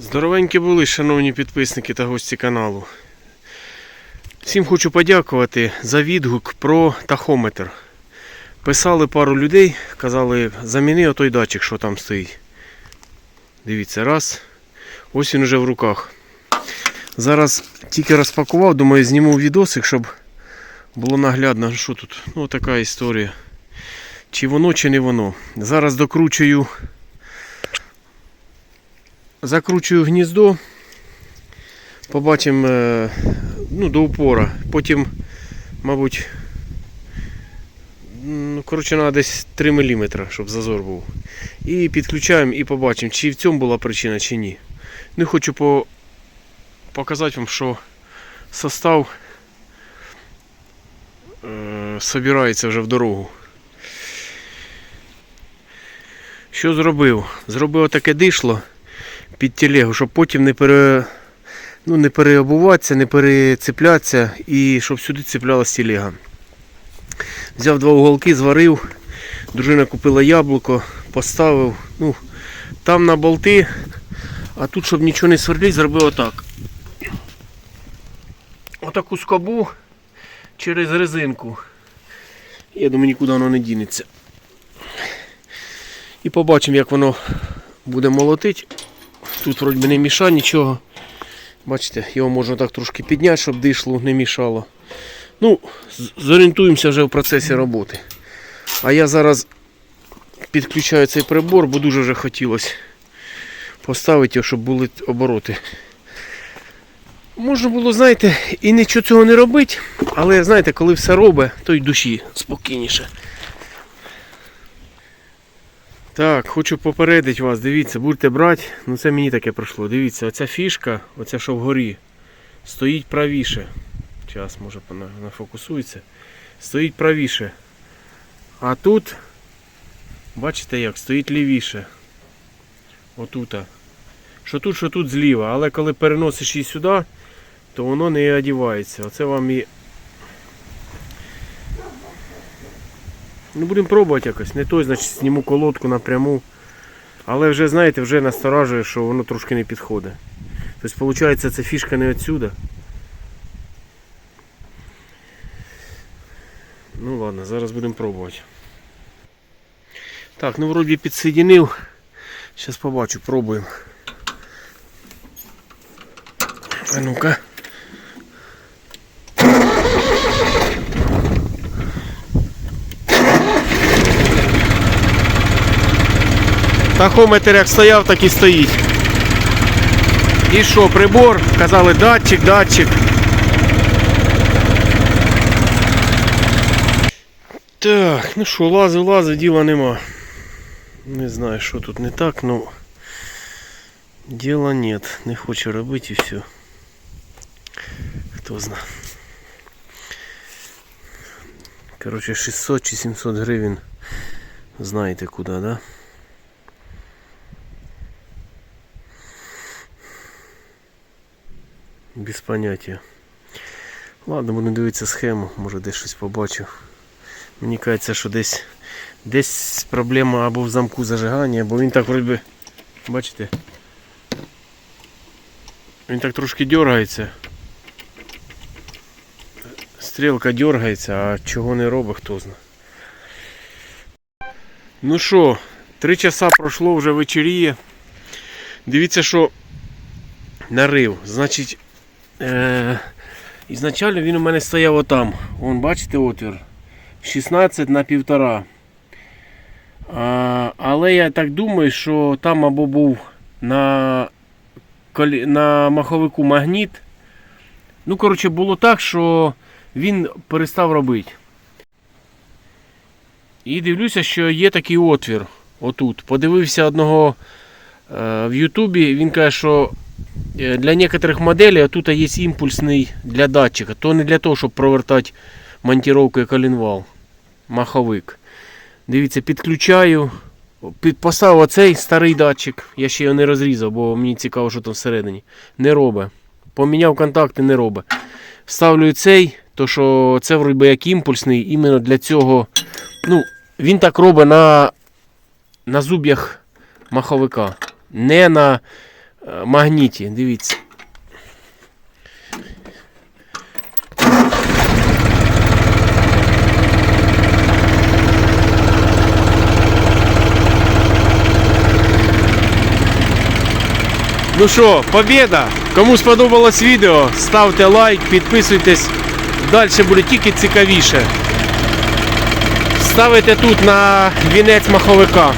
Здоровенькі були, шановні підписники та гості каналу. Всім хочу подякувати за відгук про тахометр. Писали пару людей, казали, заміни отой датчик, що там стоїть. Дивіться, раз. Ось він вже в руках. Зараз тільки розпакував, думаю, зніму відосик, щоб було наглядно, що тут. Ну, така історія. Чи воно, чи не воно. Зараз докручую. Закручую гніздо. Побачимо е, ну, до упора. Потім, мабуть, ну, коротше, треба десь 3 мм, щоб зазор був. І підключаємо і побачимо, чи в цьому була причина, чи ні. Ну, хочу по... показати вам, що состав е, собирається вже в дорогу. Що зробив? Зробив таке дишло під телегу, щоб потім не пере, ну, не переобуватися, не перецеплятися і щоб сюди цеплялась телега. Взяв два уголки, зварив, дружина купила яблуко, поставив. Ну, там на болти, а тут, щоб нічого не сверлити, зробив отак. Отаку скобу через резинку. Я думаю, нікуди воно не дінеться. І побачимо, як воно буде молотити. Тут вроді не мішає нічого. Бачите, його можна так трошки підняти, щоб дишлу не мішало. Ну, зорієнтуємося вже в процесі роботи. А я зараз підключаю цей прибор, бо дуже вже хотілося поставити його, щоб були обороти. Можна було, знаєте, і нічого цього не робити, але знаєте, коли все робить, то й душі спокійніше. Так, хочу попередити вас, дивіться, будете брати, ну це мені таке пройшло. Дивіться, оця фішка, оця що вгорі, стоїть правіше. Зараз може нафокусується. Стоїть правіше. А тут, бачите як, стоїть лівіше. Отута. Що тут, що тут зліва. Але коли переносиш її сюди, то воно не одівається. Оце вам і. Ну будемо пробувати якось. Не той, значить, зніму колодку напряму. Але вже, знаєте, вже насторажує, що воно трошки не підходить. Тобто, виходить, ця фішка не отсюда. Ну ладно, зараз будемо пробувати. Так, ну вроді підсоединив. Зараз побачу, пробуємо. А ну-ка. Тахометр як стояв, так і стоїть. І що, прибор? Казали датчик, датчик. Так, ну що, лазив, лазив, діла нема. Не знаю, що тут не так, ну діла нет. Не хочу робити і все. Хто знає. Короче, 600 чи 700 гривень. Знаєте куди, да? Без поняття. Ладно, буду дивитися схему, може десь щось побачу. Мені кажеться, що десь десь проблема або в замку зажигання, бо він так вроді, бачите? Він так трошки дергається. Стрілка дергається, а чого не робить, хто знає. Ну що, три часа пройшло, вже вечеріє. Дивіться, що нарив. Значить, е- ізначально він у мене стояв отам. Вон, бачите отвір. 16 на півтора. А, але я так думаю, що там або був на, на маховику магніт. Ну, коротше, було так, що він перестав робити. І дивлюся, що є такий отвір отут. Подивився одного е, в Ютубі, він каже, що для некоторих моделей тут є імпульсний для датчика. То не для того, щоб провертати монтировкою коленвал. Маховик. Дивіться, підключаю. Під, поставив оцей старий датчик. Я ще його не розрізав, бо мені цікаво, що там всередині. Не робить. Поміняв контакти, не робить. Вставлю цей, то що це вроді як імпульсний, іменно для цього. Ну, він так робить на, на зуб'ях маховика. Не на е, магніті. Дивіться. Ну що, побіда! Кому сподобалось відео, ставте лайк, підписуйтесь. Далі буде тільки цікавіше. Ставите тут на вінець маховика.